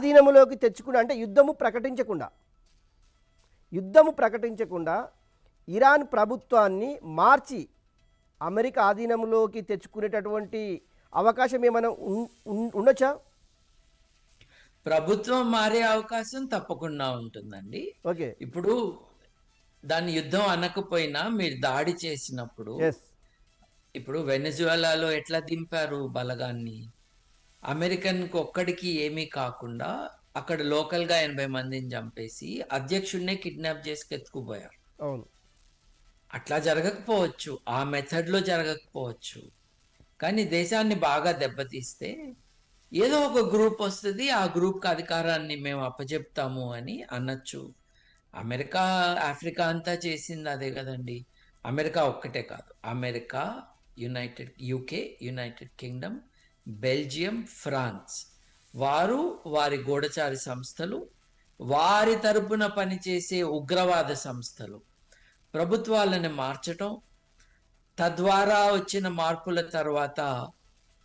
ఆధీనములోకి తెచ్చుకున్న అంటే యుద్ధము ప్రకటించకుండా యుద్ధము ప్రకటించకుండా ఇరాన్ ప్రభుత్వాన్ని మార్చి అమెరికా ఆధీనంలోకి తెచ్చుకునేటటువంటి అవకాశం ఏమైనా ఉండొచ్చా? ప్రభుత్వం మారే అవకాశం తప్పకుండా ఉంటుందండి. ఓకే. ఇప్పుడు దాని యుద్ధం అనకపోయినా మీరు దాడి చేసినప్పుడు ఇప్పుడు వెనజువలాలో ఎట్లా దింపారు బలగాన్ని? అమెరికన్కు ఒక్కడికి ఏమీ కాకుండా అక్కడ లోకల్గా ఎనభై మందిని చంపేసి అధ్యక్షుడినే కిడ్నాప్ చేసి ఎత్తుకుపోయారు అవును. అట్లా జరగకపోవచ్చు. ఆ మెథడ్లో జరగకపోవచ్చు. కానీ దేశాన్ని బాగా దెబ్బతీస్తే ఏదో ఒక గ్రూప్ వస్తుంది ఆ గ్రూప్కి అధికారాన్ని మేము అప్పచెప్తాము అని అనొచ్చు. అమెరికా ఆఫ్రికా అంతా చేసింది అదే కదండి. అమెరికా ఒక్కటే కాదు. America united UK united kingdom Belgium France. వారు వారి గూఢచారి సంస్థలు వారి తరపున పనిచేసే ఉగ్రవాద సంస్థలు. ప్రభుత్వాలను మార్చటం తద్వారా వచ్చిన మార్పుల తర్వాత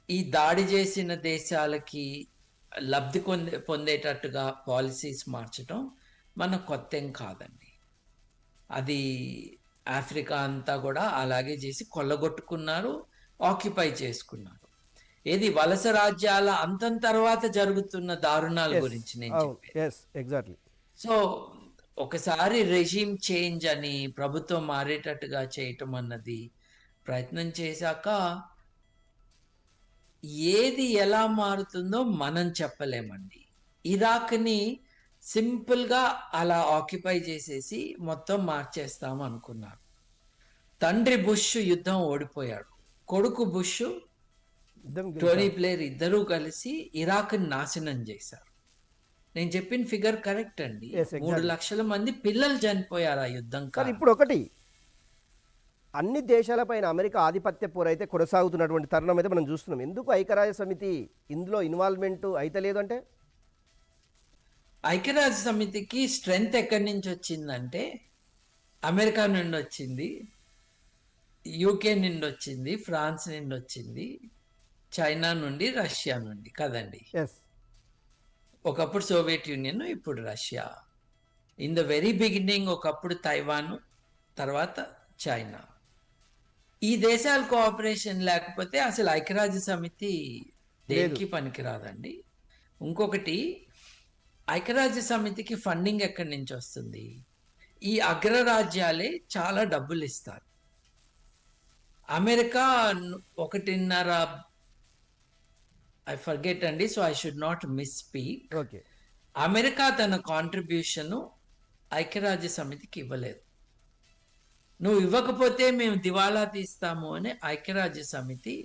ఈ దాడి చేసిన దేశాలకి లబ్ధి పొందే పొందేటట్టుగా పాలసీస్ మార్చటం మన కొత్త ఏం కాదండి. అది ఆఫ్రికా అంతా కూడా అలాగే చేసి కొల్లగొట్టుకున్నారు ఆక్యుపై చేసుకున్నారు. ఏది వలస రాజ్యాల అంతం తర్వాత జరుగుతున్న దారుణాల గురించి నేను సో ఒకసారి రెజీమ్ చేంజ్ అని ప్రభుత్వం మారేటట్టుగా చేయటం అన్నది ప్రయత్నం చేశాక ఏది ఎలా మారుతుందో మనం చెప్పలేమండి. ఇరాక్ని సింపుల్గా అలా ఆక్యుపై చేసేసి మొత్తం మార్చేస్తాం అనుకున్నారు. తండ్రి బుష్ యుద్ధం ఓడిపోయాడు. కొడుకు బుష్. టోనీ ప్లేయర్ ఇద్దరూ కలిసి ఇరాక్ నాశనం చేశారు. నేను చెప్పిన ఫిగర్ కరెక్ట్ అండి. మూడు లక్షల మంది పిల్లలు చనిపోయారు ఆ యుద్ధం కారణంగా. ఇప్పుడు ఒకటి అన్ని దేశాలపైన అమెరికా ఆధిపత్య పోరు అయితే కొనసాగుతున్నటువంటి తరుణం అయితే మనం చూస్తున్నాం. ఎందుకు ఐక్యరాజ్య సమితి ఇందులో ఇన్వాల్వ్మెంట్ అయితే లేదు అంటే ఐక్యరాజ్య సమితికి స్ట్రెంగ్త్ ఎక్కడి నుంచి వచ్చిందంటే అమెరికా నుండి వచ్చింది యూకే నుండి వచ్చింది ఫ్రాన్స్ నుండి వచ్చింది చైనా నుండి రష్యా నుండి కదండి. ఒకప్పుడు సోవియట్ యూనియన్ ఇప్పుడు Russia. In the very beginning ఒకప్పుడు తైవాన్ తర్వాత చైనా. ఈ దేశాల కోఆపరేషన్ లేకపోతే అసలు ఐక్యరాజ్య సమితి దేనికి పనికిరాదండి. ఇంకొకటి ఐక్యరాజ్య సమితికి ఫండింగ్ ఎక్కడి నుంచి వస్తుంది? ఈ అగ్రరాజ్యాలే చాలా డబ్బులు ఇస్తారు. అమెరికా ఒకటిన్నర ఐ ఫర్గెట్ అండి so I should not misspeak okay America తన కాంట్రిబ్యూషన్ ఐక్యరాజ్య సమితికి ఇవ్వలేదు. నువ్వు ఇవ్వకపోతే మేము దివాళా తీస్తాము అని ఐక్యరాజ్య సమితి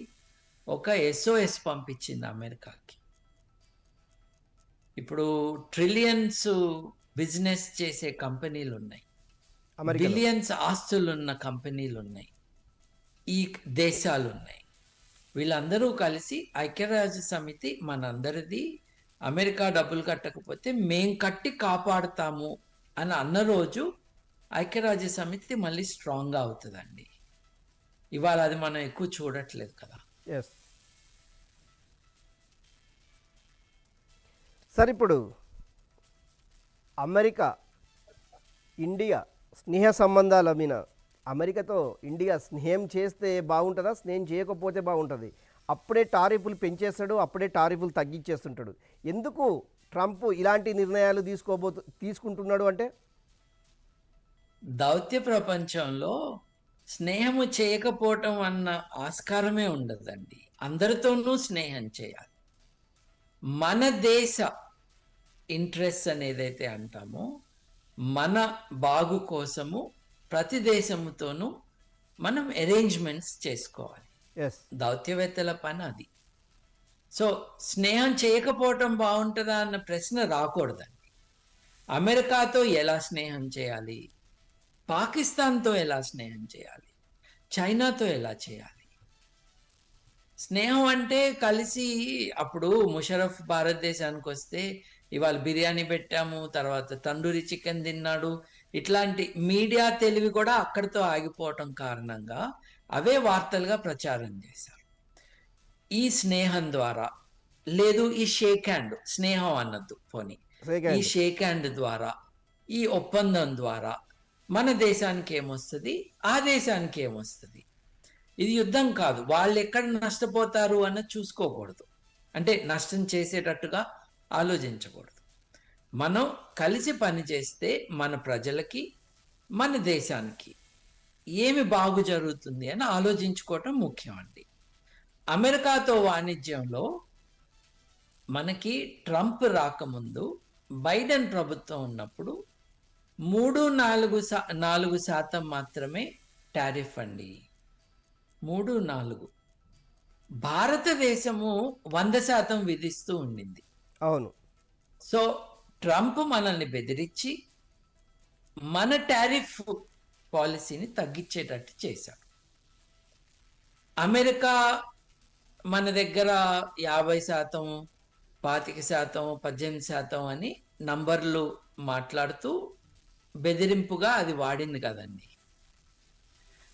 ఒక ఎస్ఓఎస్ పంపించింది అమెరికాకి. ఇప్పుడు ట్రిలియన్స్ బిజినెస్ చేసే కంపెనీలు ఉన్నాయి బిలియన్స్ ఆస్తులు ఉన్న కంపెనీలు ఉన్నాయి ఈ దేశాలు ఉన్నాయి వీళ్ళందరూ కలిసి ఐక్యరాజ్య సమితి మనందరిది. అమెరికా డబ్బులు కట్టకపోతే మేం కట్టి కాపాడుతాము అని అన్న రోజు ఐక్యరాజ్య సమితి మళ్ళీ స్ట్రాంగ్గా అవుతుందండి. ఇవాళ అది మనం ఎక్కువ చూడట్లేదు కదా. ఎస్ సార్ ఇప్పుడు అమెరికా ఇండియా స్నేహ సంబంధాల మీద అమెరికాతో ఇండియా స్నేహం చేస్తే బాగుంటుందా? స్నేహం చేయకపోతే బాగుంటుంది. అప్పుడే టారిఫ్లు పెంచేస్తాడు అప్పుడే టారిఫ్లు తగ్గించేస్తుంటాడు. ఎందుకు ట్రంప్ ఇలాంటి నిర్ణయాలు తీసుకోబో తీసుకుంటున్నాడు అంటే? దౌత్య ప్రపంచంలో స్నేహము చేయకపోవటం అన్న ఆస్కారమే ఉండదండి. అందరితోనూ స్నేహం చేయాలి. మన దేశ ఇంట్రెస్ట్ అనేదైతే అంటామో మన బాగు కోసము ప్రతి దేశముతోనూ మనం అరేంజ్మెంట్స్ చేసుకోవాలి. దౌత్యవేత్తల పని అది. సో స్నేహం చేయకపోవటం బాగుంటుందా అన్న ప్రశ్న రాకూడదండి. అమెరికాతో ఎలా స్నేహం చేయాలి? పాకిస్తాన్తో ఎలా స్నేహం చేయాలి? చైనాతో ఎలా చేయాలి? స్నేహం అంటే కలిసి అప్పుడు ముషరఫ్ భారతదేశానికి వస్తే ఇవాళ బిర్యానీ పెట్టాము తర్వాత తండూరి చికెన్ తిన్నాడు. ఇట్లాంటి మీడియా తెలివి కూడా అక్కడితో ఆగిపోవటం కారణంగా అవే వార్తలుగా ప్రచారం చేశారు. ఈ స్నేహం ద్వారా లేదు ఈ షేక్ హ్యాండ్ స్నేహం అన్నద్దు పోనీ. ఈ షేక్ హ్యాండ్ ద్వారా ఈ ఒప్పందం ద్వారా మన దేశానికి ఏమొస్తుంది? ఆ దేశానికి ఏమొస్తుంది? ఇది యుద్ధం కాదు. వాళ్ళు ఎక్కడ నష్టపోతారు అన్నది చూసుకోకూడదు. అంటే నష్టం చేసేటట్టుగా ఆలోచించకూడదు. మనం కలిసి పనిచేస్తే మన ప్రజలకి మన దేశానికి ఏమి బాగు జరుగుతుంది అని ఆలోచించుకోవటం ముఖ్యం అండి. అమెరికాతో వాణిజ్యంలో మనకి ట్రంప్ రాకముందు బైడెన్ ప్రభుత్వం ఉన్నప్పుడు మూడు నాలుగు శా నాలుగు శాతం మాత్రమే టారిఫ్ అండి. మూడు నాలుగు. భారతదేశము వంద శాతం విధిస్తూ ఉండింది. అవును. సో ట్రంప్ మనల్ని బెదిరించి మన టారిఫ్ పాలసీని తగ్గించేటట్టు చేశాడు. అమెరికా మన దగ్గర యాభై శాతం పాతిక శాతం పద్దెనిమిది శాతం అని నంబర్లు మాట్లాడుతూ బెదిరింపుగా అది వాడింది కదండి.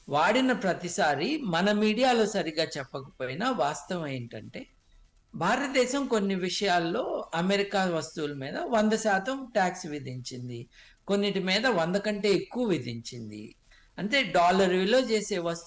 వాడిన ప్రతిసారి మన మీడియాలో సరిగ్గా చెప్పకపోయినా వాస్తవం ఏంటంటే భారతదేశం కొన్ని విషయాల్లో అమెరికా వస్తువుల మీద వంద శాతం ట్యాక్స్ విధించింది. కొన్నిటి మీద వంద కంటే ఎక్కువ విధించింది. అంటే డాలర్ విలువ చేసే వస్తువు